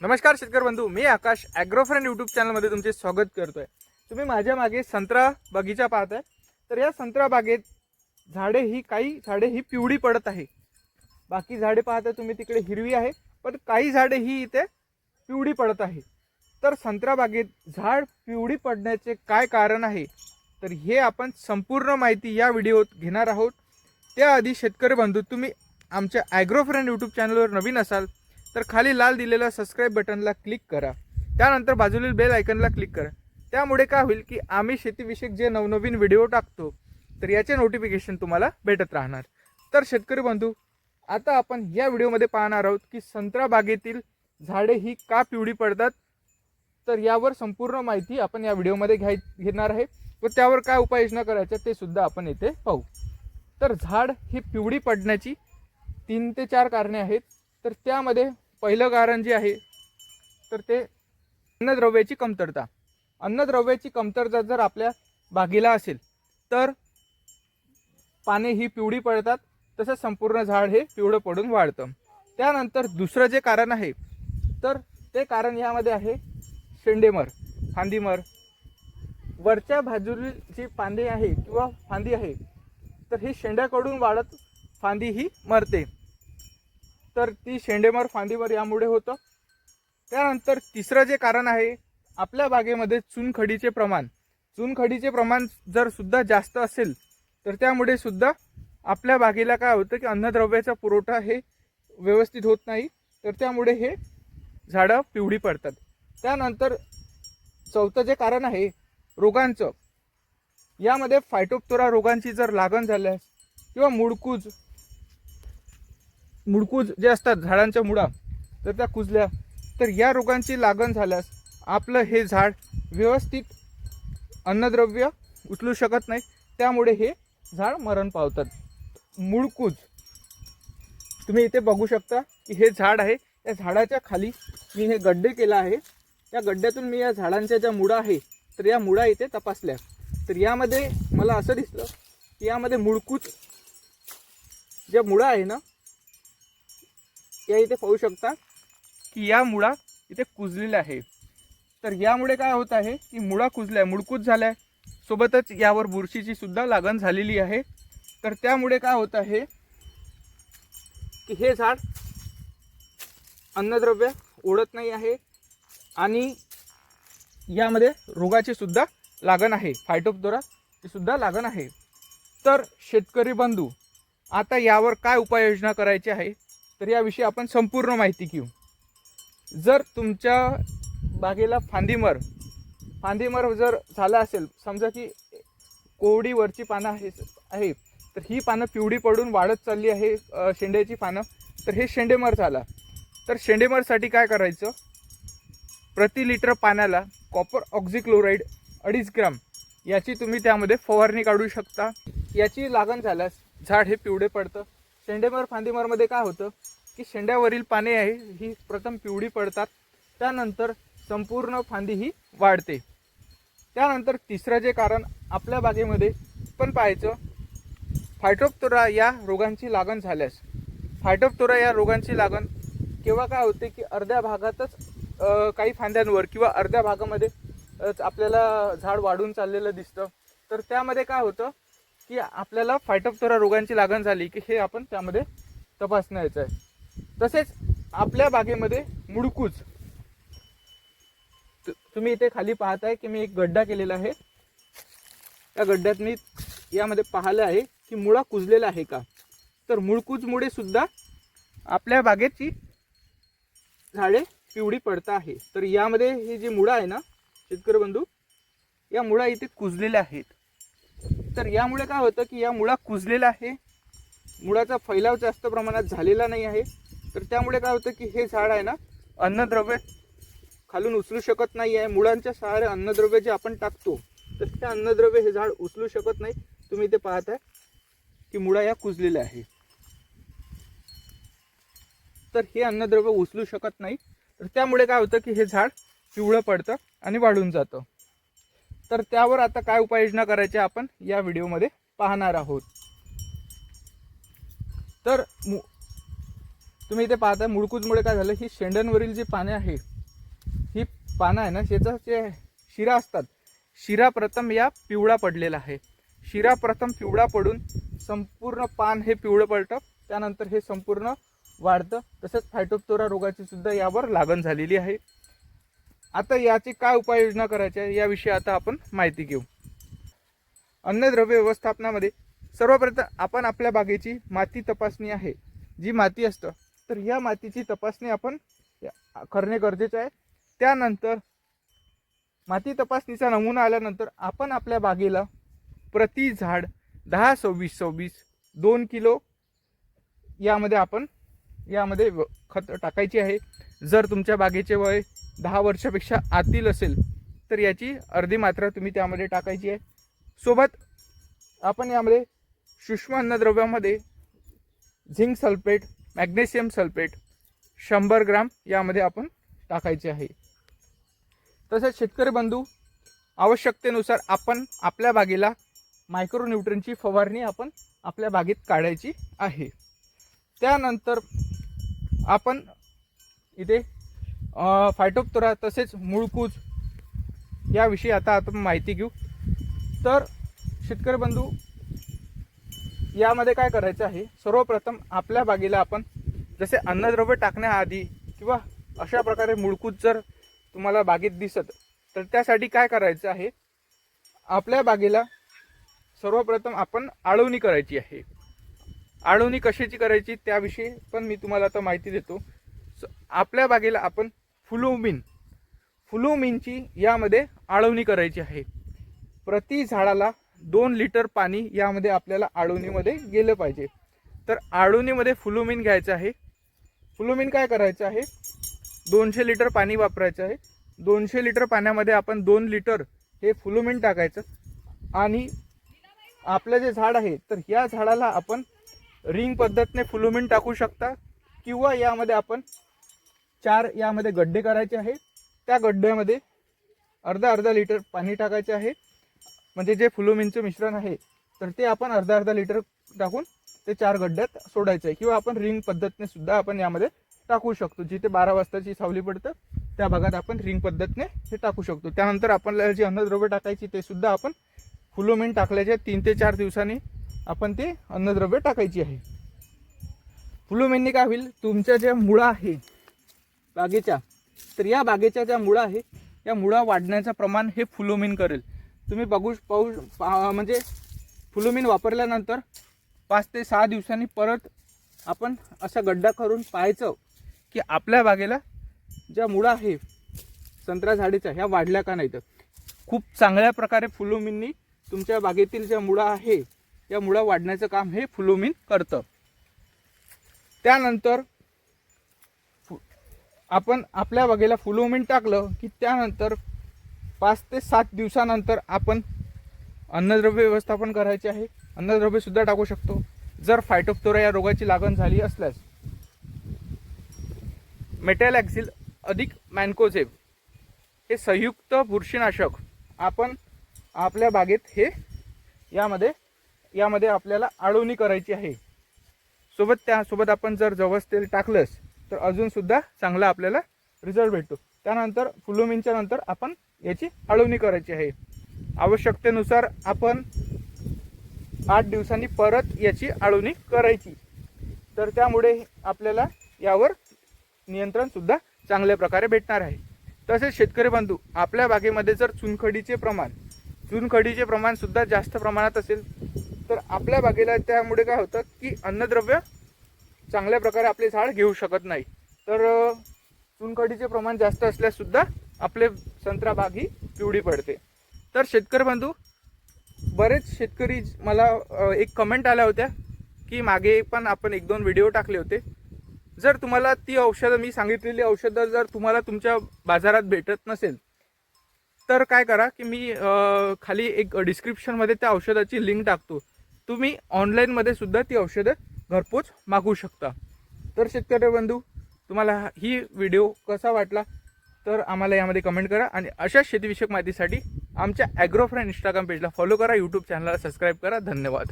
नमस्कार शेतकरी बंधू मी आकाश ॲग्रोफ्रेंड यूट्यूब चॅनलमध्ये तुमचे स्वागत करतो आहे तुम्ही माझ्या मागे संत्रा बगीचा पाहत आहे तर या संत्रा बागेत झाडे ही काही झाडे ही पिवळी पडत आहे. बाकी झाडे पाहता तुम्ही तिकडे हिरवी आहे पण काही झाडे ही इथे पिवळी पडत आहे. तर संत्रा बागेत झाड पिवळी पडण्याचे काय कारण आहे? तर हे आपण संपूर्ण माहिती या व्हिडिओत घेणार आहोत. त्याआधी शेतकरी बंधू तुम्ही आमच्या ॲग्रोफ्रेंड यूट्यूब चॅनलवर नवीन असाल तर खाली लाल दिलेल्या सबस्क्राईब बटनला क्लिक करा. त्यानंतर बाजूतील बेल आयकनला क्लिक करा. त्यामुळे काय होईल की आम्ही शेतीविषयक जे नवनवीन व्हिडिओ टाकतो तर याचे नोटिफिकेशन तुम्हाला भेटत राहणार. तर शेतकरी बंधू आता आपण या व्हिडिओमध्ये पाहणार आहोत की संत्रा बागेतील झाडे ही का पिवळी पडतात? तर यावर संपूर्ण माहिती आपण या व्हिडिओमध्ये घ्याय घेणार आहे. व त्यावर काय उपाययोजना करायच्या ते सुद्धा आपण येथे पाहू. तर झाड ही पिवळी पडण्याची तीन ते चार कारणे आहेत. तर त्यामध्ये पहिलं कारण जे आहे तर ते अन्नद्रव्याची कमतरता. अन्नद्रव्याची कमतरता जर आपल्या बागेला असेल तर पाने ही पिवळी पडतात तसंच संपूर्ण झाड हे पिवळं पडून वाढतं. त्यानंतर दुसरं जे कारण आहे तर ते कारण यामध्ये आहे शेंडेमर फांदीमर वरच्या बाजूला जी फांदी आहे किंवा फांदी आहे तर ही शेंड्याकडून वाढत फांदी ही मरते. तर ती शेंडेमर फांदीवर यामुळे होतं. त्यानंतर तिसरं जे कारण आहे आपल्या बागेमध्ये चुनखडीचे प्रमाण. चुनखडीचे प्रमाण जर सुद्धा जास्त असेल तर त्यामुळे सुद्धा आपल्या बागेला काय होतं की अन्नद्रव्याचा पुरवठा हे व्यवस्थित होत नाही. तर त्यामुळे हे झाडं पिवळी पडतात. त्यानंतर चौथं जे कारण आहे रोगांचं. यामध्ये फायटोप्तोरा रोगांची जर लागण झाल्यास किंवा मुडकूज मुडकूज जे असतात झाडांच्या मुळा तर त्या कुजल्या. तर या रोगांची लागण झाल्यास आपलं हे झाड व्यवस्थित अन्नद्रव्य उचलू शकत नाही. त्यामुळे हे झाड मरण पावतात. मुळकूज तुम्ही इथे बघू शकता की हे झाड आहे. या झाडाच्या खाली मी हे गड्डे केला आहे. या गड्ड्यातून मी या झाडांच्या ज्या मुळा आहे तर या मुळा इथे तपासल्या. तर यामध्ये मला असं दिसलं की यामध्ये मुळकूच ज्या मुळा आहे ना या इथे पाहू शकता की या मुळा इथे कुजलेल्या आहे. तर यामुळे काय होत आहे की मुळा कुजल्या झाला झाल्या. सोबतच यावर बुरशीची सुद्धा लागण झालेली आहे. तर त्यामुळे काय होत आहे की हे झाड अन्नद्रव्य ओढत नाही आहे आणि यामध्ये रोगाची सुद्धा लागण आहे. फायटोपदोरा ची सुद्धा लागण आहे. तर शेतकरी बंधू आता यावर काय उपाययोजना करायची आहे? तर याविषयी आपण संपूर्ण माहिती घेऊ. जर तुमच्या बागेला फांदीमर फांदीमर जर झाला असेल समजा की कोवडीवरची पानं आहे आहे तर ही पानं पिवळी पडून वाढत चालली आहे शेंड्याची पानं तर हे शेंडेमर झाला. तर शेंडेमरसाठी काय करायचं? प्रति लिटर पाण्याला कॉपर ऑक्झिक्लोराईड अडीच ग्राम याची तुम्ही त्यामध्ये फवारणी काढू शकता. याची लागण झाल्यास झाड हे पिवळे पडतं. शेंडेमर फांदीमरमध्ये काय होतं की शेंड्यावरील पाने आहे ही प्रथम पिवळी पडतात. त्यानंतर संपूर्ण फांदी ही वाढते. त्यानंतर तिसरं जे कारण आपल्या बागेमध्ये पण पाहायचं फायटोप्तोरा या रोगांची लागण झाल्यास. फायटोप्तोरा या रोगांची लागण केव्हा काय होते की अर्ध्या भागातच काही फांद्यांवर किंवा अर्ध्या भागामध्ये आपल्याला झाड वाढून चाललेलं दिसतं. तर त्यामध्ये काय होतं की आपल्याला फायटोप्तोरा रोगांची लागण झाली की हे आपण त्यामध्ये तपासण्याचं आहे. तसेच आपल्या बागेमध्ये मुडकूज तुम्ही इथे खाली पाहताय की मी एक गड्डा केलेला आहे. त्या गड्ड्यात मी यामध्ये पाहिलं आहे की मुळा कुजलेला आहे का? तर मुळकूजमुळे सुद्धा आपल्या बागेची झाडे पिवळी पडता आहे. तर यामध्ये ही जी मुळा आहे ना शेतकरी बंधू या मुळा इथे कुजलेल्या आहेत. तर यामुळे काय होतं की या मुळा कुजलेला आहे. मुळाचा फैलाव जास्त प्रमाणात झालेला नाही आहे. तर त्यामुळे काय होतं की हे झाड आहे ना अन्नद्रव्य खालून उचलू शकत नाही आहे. मुळांच्या सहारे अन्नद्रव्य जे आपण टाकतो तर त्या अन्नद्रव्य हे झाड उचलू शकत नाही. तुम्ही इथे पाहताय की मुळा या कुजलेल्या आहे. तर हे अन्नद्रव्य उचलू शकत नाही. तर त्यामुळे काय होतं की हे झाड पिवळं पडतं आणि वाढून जातं. तर त्यावर आता काय उपाययोजना करायच्या आपण या व्हिडिओमध्ये पाहणार आहोत. तर मु तुम्ही इथे पाहता मुळकूजमुळे काय झालं? ही शेंड्यांवरील जी पाने आहे ही पानं आहे ना शेचा जे शिरा असतात शिरा प्रथम या पिवळा पडलेला आहे. शिरा प्रथम पिवळा पडून संपूर्ण पान हे पिवळं पडतं त्यानंतर हे संपूर्ण वाढतं. तसंच फायटोप्तोरा रोगाची सुद्धा यावर लागण झालेली आहे. आता याची काय उपाययोजना आहे याविषयी आता आपण माहिती घेऊ. अन्नद्रव्य व्यवस्थापनामध्ये सर्वप्रथम आपण आपल्या बागेची माती तपासणी आहे. जी माती असतं तर या मातीची तपासणी आपण करणे गरजेचं आहे. त्यानंतर माती तपासणीचा नमुना आल्यानंतर आपण आपल्या बागेला प्रति झाड दहा सव्वीस सव्वीस दोन किलो यामध्ये आपण यामध्ये व- खत टाकायची आहे. जर तुमच्या बागेचे वय दहा वर्षापेक्षा आतील असेल तर याची अर्धी मात्रा तुम्ही त्यामध्ये टाकायची आहे. सोबत आपण यामध्ये सूक्ष्म अन्नद्रव्यामध्ये झिंक सल्फेट मॅग्नेशियम सल्फेट शंभर ग्राम यामध्ये आपण टाकायचे आहे. तसेच शेतकरी बंधू आवश्यकतेनुसार आपण आपल्या बागेला मायक्रोन्यूट्रनची फवारणी आपण आपल्या बागेत काढायची आहे. त्यानंतर आपण इथे फायटोप्तोरा तसेच मुळकूज याविषयी आता आपण माहिती घेऊ. तर शेतकरी बंधू यामध्ये काय करायचं आहे? सर्वप्रथम आपल्या बागेला आपण जसे अन्नद्रव्य टाकण्याआधी किंवा अशा प्रकारे मुळकूज जर तुम्हाला बागेत दिसत तर त्यासाठी काय करायचं आहे? आपल्या बागेला सर्वप्रथम आपण आळवणी करायची आहे. आळवणी कशाची करायची? त्याविषयी पण मी तुम्हाला आता माहिती देतो. स- आपल्या बागेला आपण फुलोमिन फुलोमिनची यामध्ये आळवणी करायची आहे. प्रति झाडाला दोन लिटर पाणी यामध्ये आपल्याला आळवणीमध्ये गेलं पाहिजे. तर आळवणीमध्ये फुलोमिन घ्यायचं आहे. फुलोमिन काय करायचं आहे? दोनशे लिटर पाणी वापरायचं आहे. दोनशे लिटर पाण्यामध्ये आपण दोन लिटर हे फुलोमिन टाकायचं. आणि आपलं जे झाड आहे तर या झाडाला आपण रिंग पद्धतीने फुलोमिन टाकू शकता किंवा यामध्ये आपण चार यामध्ये गड्डे करायचे आहे त्या गड्ड्यामध्ये अर्धा अर्धा लिटर पाणी टाकायचे आहे. म्हणजे जे फुलोमिनचं मिश्रण आहे तर ते आपण अर्धा अर्धा लिटर टाकून ते चार गड्ड्यात सोडायचं. आहे किंवा आपण रिंग पद्धतीने सुद्धा आपण यामध्ये टाकू शकतो. जिथे बारा वाजताची सावली पडतं त्या भागात आपण रिंग पद्धतीने हे टाकू शकतो. त्यानंतर आपल्याला जी अन्नद्रव्य टाकायची ते सुद्धा आपण फुलोमिन टाकल्याच्या तीन ते चार दिवसांनी आपण ते अन्नद्रव्य टाकायची आहे. फुलोमिनने काय होईल? तुमच्या ज्या मुळा आहे बागेच्या. तर या बागेच्या ज्या मुळा आहे या मुळा वाढण्याचं प्रमाण हे फुलोमिन करेल. तुम्ही बघू पाहू पा- म्हणजे फुलोमिन वापरल्यानंतर पाच ते सहा दिवसांनी परत आपण असा गड्डा करून पाहायचं की आपल्या बागेला ज्या मुळा आहे संत्रा झाडीच्या ह्या वाढल्या का नाही तर खूप चांगल्या प्रकारे फुलोमिननी तुमच्या बागेतील ज्या मुळा आहे या मुळा वाढण्याचं काम हे फुलोमिन करतं. त्यानंतर आपण आपल्या बागेला फुलोमिन टाकलं की त्यानंतर पाच ते सात दिवसानंतर आपण अन्नद्रव्य व्यवस्थापन करायचे आहे. अन्नद्रव्यसुद्धा टाकू शकतो. जर फायटोप्तोरा या रोगाची लागण झाली असल्यास. मेटॅलॅक्झिल अधिक मॅन्कोझेब हे संयुक्त बुरशीनाशक आपण आपल्या बागेत हे यामध्ये यामध्ये आपल्याला आळवणी करायची आहे. सोबत त्यासोबत आपण जर जवस तेल टाकलंच तर अजूनसुद्धा चांगला आपल्याला रिझल्ट भेटतो. त्यानंतर फुलोमिनच्या नंतर आपण याची आळवणी करायची आहे. आवश्यकतेनुसार आपण आठ दिवसांनी परत याची आळवणी करायची. तर त्यामुळे आपल्याला यावर नियंत्रणसुद्धा चांगल्या प्रकारे भेटणार आहे. तसेच शेतकरी बंधू आपल्या बागेमध्ये जर चुनखडीचे प्रमाण चुनखडीचे प्रमाणसुद्धा जास्त प्रमाणात असेल तर आपल्या बागेला त्यामुळे काय होतं की अन्नद्रव्य चांगल्या प्रकारे आपले झाड घेऊ शकत नाही. तर चुनखडीचे प्रमाण जास्त असल्याससुद्धा आपले संत्रा बाग ही पिवळी पडते. तर शेतकरी बंधू बरेच शेतकरी मला एक कमेंट आल्या होत्या की मागे पण आपण एक दोन व्हिडिओ टाकले होते. जर तुम्हाला ती औषधं मी सांगितलेली औषधं जर तुम्हाला तुमच्या बाजारात भेटत नसेल तर काय करा की मी खाली एक डिस्क्रिप्शनमध्ये त्या औषधाची लिंक टाकतो. तुम्ही ऑनलाईनमध्ये सुद्धा ती औषधं घरपोच मागवू शकता. तर शेतकरी बंधू तुम्हाला ही व्हिडिओ कसा वाटला? तर आम्हाला यामध्ये कमेंट करा आणि अशा शेतीविषयक माहितीसाठी आमच्या ॲग्रोफ्रेंड इंस्टाग्राम पेजला फॉलो करा यूट्यूब चॅनलला सबस्क्राईब करा. धन्यवाद.